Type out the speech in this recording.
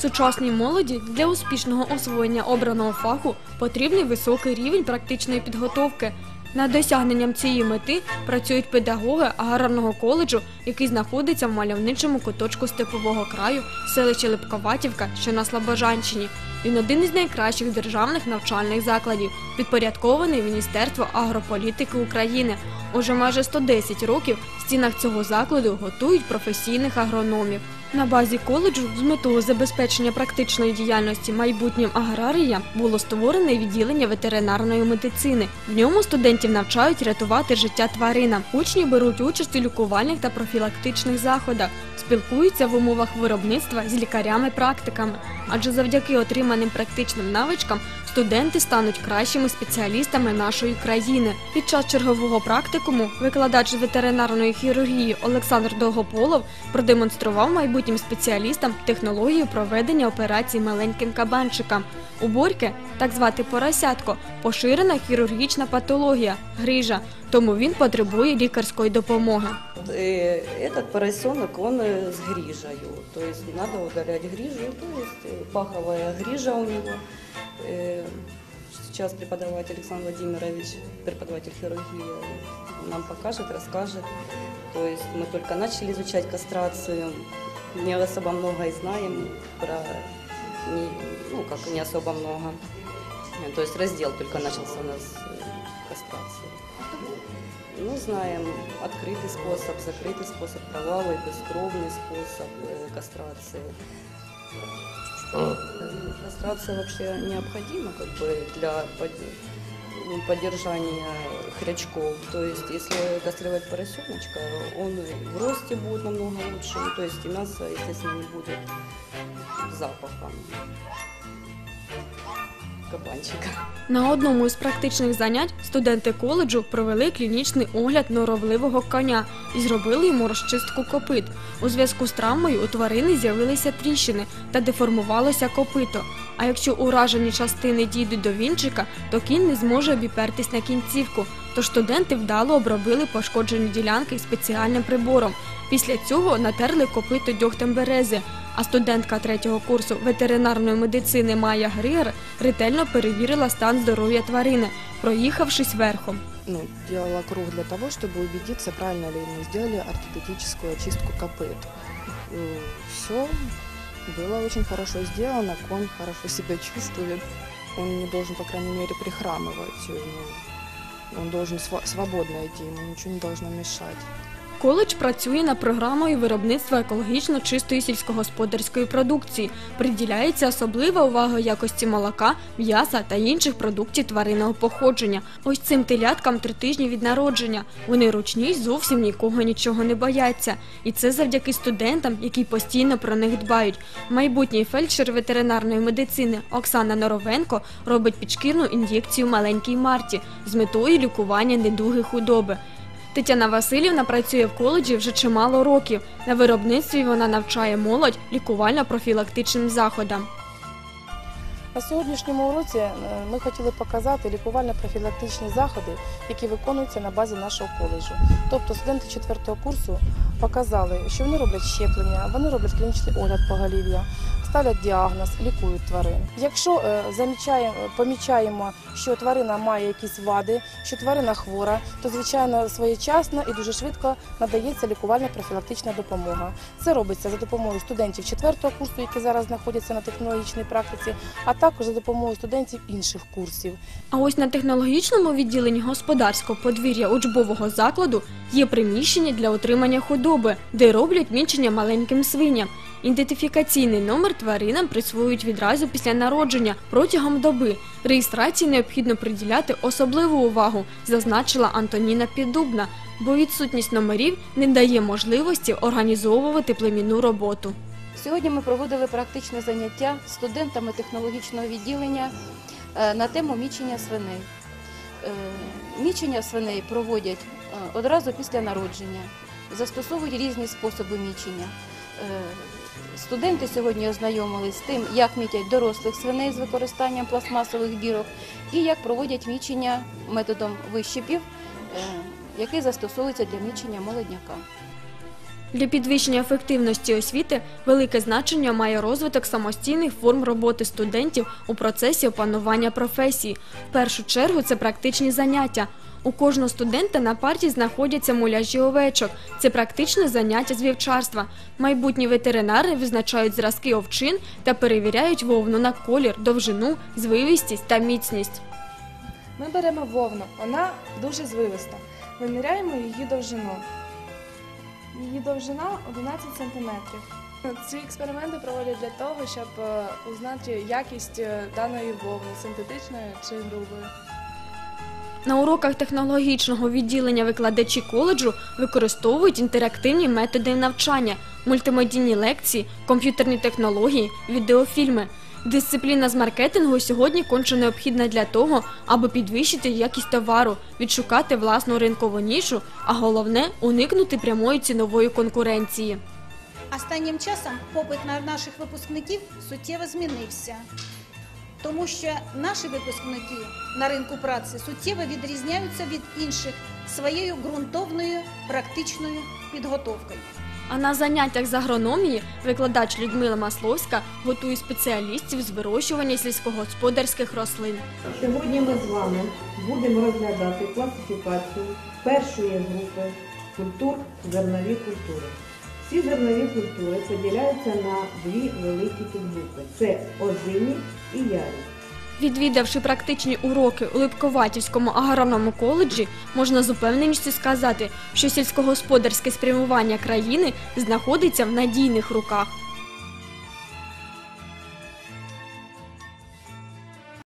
Сучасній молоді для успішного освоєння обраного фаху потрібний високий рівень практичної підготовки. Над досягненням цієї мети працюють педагоги аграрного коледжу, який знаходиться в мальовничому куточку степового краю селища Липковатівка, що на Слобожанщині. Він один із найкращих державних навчальних закладів, підпорядкований Міністерству агрополітики України. Уже майже 110 років в стінах цього закладу готують професійних агрономів. На базі коледжу з метою забезпечення практичної діяльності майбутнім аграріям було створене відділення ветеринарної медицини. В ньому студентів навчають рятувати життя тваринам. Учні беруть участь у лікувальних та профілактичних заходах, спілкуються в умовах виробництва з лікарями-практиками. Адже завдяки отриманим практичним навичкам студенти стануть кращими спеціалістами нашої країни. Під час чергового практикуму викладач з ветеринарної хірургії Олександр Довгополов продемонстрував майбутнім спеціалістам технологію проведення операцій маленьким кабанчикам. У Борьки, так звати поросятко, поширена хірургічна патологія грижа, тому він потребує лікарської допомоги. Э, Этот поросенок, он э, с грижею, то есть надо удалять грижу, то есть э, паховая грижа у него. Э, Сейчас преподаватель Александр Владимирович, преподаватель хирургии, нам покажет, расскажет. То есть мы только начали изучать кастрацию, не особо много и знаем про, не, ну как не особо много. То есть раздел только начался у нас э, кастрации. Ну, знаем открытый способ, закрытый способ кровавый, бескровный способ э, кастрации. Кастрация вообще необходима как бы для ну, поддержания хрячков. То есть, если кастрировать поросеночка, он в росте будет намного лучше, и, то есть и мясо, естественно, не будет запаха кабанчика. На одному із практичних занять студенти коледжу провели клінічний огляд норовливого коня і зробили йому розчистку копит. У зв'язку з травмою у тварини з'явилися тріщини та деформувалося копито. А якщо уражені частини дійдуть до вінчика, то кінь не зможе обіпертись на кінцівку. Тож студенти вдало обробили пошкоджені ділянки спеціальним прибором. Після цього натерли копито дьогтем берези. А студентка третього курсу ветеринарної медицини Майя Григер ретельно перевірила стан здоров'я тварини, проїхавшись верхом. ну, делала круг для того, чтобы убедиться, правильно ли мы сделали ортопедическую очистку копыт. Все было очень хорошо сделано, конь хорошо себя чувствует, он не должен, по крайней мере, прихрамывать, ну, он должен сва- свободно идти, ему ничего не должно мешать. Коледж працює над програмою виробництва екологічно чистої сільськогосподарської продукції. Приділяється особлива увага якості молока, м'яса та інших продуктів тваринного походження. Ось цим теляткам три тижні від народження. Вони ручні зовсім нікого нічого не бояться. І це завдяки студентам, які постійно про них дбають. Майбутній фельдшер ветеринарної медицини Оксана Норовенко робить підшкірну ін'єкцію маленькій Марті з метою лікування недуги худоби. Тетяна Васильівна працює в коледжі вже чимало років. На виробництві вона навчає молодь лікувально-профілактичним заходам. На сьогоднішньому уроці е, ми хотіли показати лікувально-профілактичні заходи, які виконуються на базі нашого коледжу. Тобто студенти 4 курсу показали, що вони роблять щеплення, вони роблять клінічний огляд поголів'я, ставлять діагноз, лікують тварин. Якщо е, замічаємо, помічаємо, що тварина має якісь вади, що тварина хвора, то звичайно своєчасно і дуже швидко надається лікувально-профілактична допомога. Це робиться за допомогою студентів 4 курсу, які зараз знаходяться на технологічній практиці, а також за допомогою студентів інших курсів. А ось на технологічному відділенні господарського подвір'я учбового закладу є приміщення для отримання худоби, де роблять мічення маленьким свиням. Ідентифікаційний номер тваринам присвоюють відразу після народження протягом доби. Реєстрації необхідно приділяти особливу увагу, зазначила Антоніна Піддубна, бо відсутність номерів не дає можливості організовувати племінну роботу. Сьогодні ми проводили практичне заняття студентами технологічного відділення е, на тему мічення свиней. Е, Мічення свиней проводять е, одразу після народження, застосовують різні способи мічення. Е, Студенти сьогодні ознайомились з тим, як мітять дорослих свиней з використанням пластмасових бірок і як проводять мічення методом вищипів, е, який застосовується для мічення молодняка. Для підвищення ефективності освіти велике значення має розвиток самостійних форм роботи студентів у процесі опанування професії. В першу чергу це практичні заняття. У кожного студента на парті знаходяться муляжі овечок. Це практичне заняття з вівчарства. Майбутні ветеринари визначають зразки овчин та перевіряють вовну на колір, довжину, звивістість та міцність. Ми беремо вовну, вона дуже звивиста. Виміряємо її довжину. Її довжина 11 см. Ці експерименти проводять для того, щоб е, узнати якість е, даної вовни, синтетичної чи грубої. На уроках технологічного відділення викладачі коледжу використовують інтерактивні методи навчання, мультимедійні лекції, комп'ютерні технології, відеофільми. Дисципліна з маркетингу сьогодні конче необхідна для того, аби підвищити якість товару, відшукати власну ринкову нішу, а головне уникнути прямої цінової конкуренції. Останнім часом попит на наших випускників суттєво змінився, тому що наші випускники на ринку праці суттєво відрізняються від інших своєю ґрунтовною практичною підготовкою. А на заняттях з агрономії викладач Людмила Масловська готує спеціалістів з вирощування сільськогосподарських рослин. Сьогодні ми з вами будемо розглядати класифікацію першої групи культур зернові культури. Ці зернові культури поділяються на дві великі підгрупи це озимі і ярі. Відвідавши практичні уроки у Липковатівському аграрному коледжі, можна з упевненістю сказати, що сільськогосподарське спрямування країни знаходиться в надійних руках.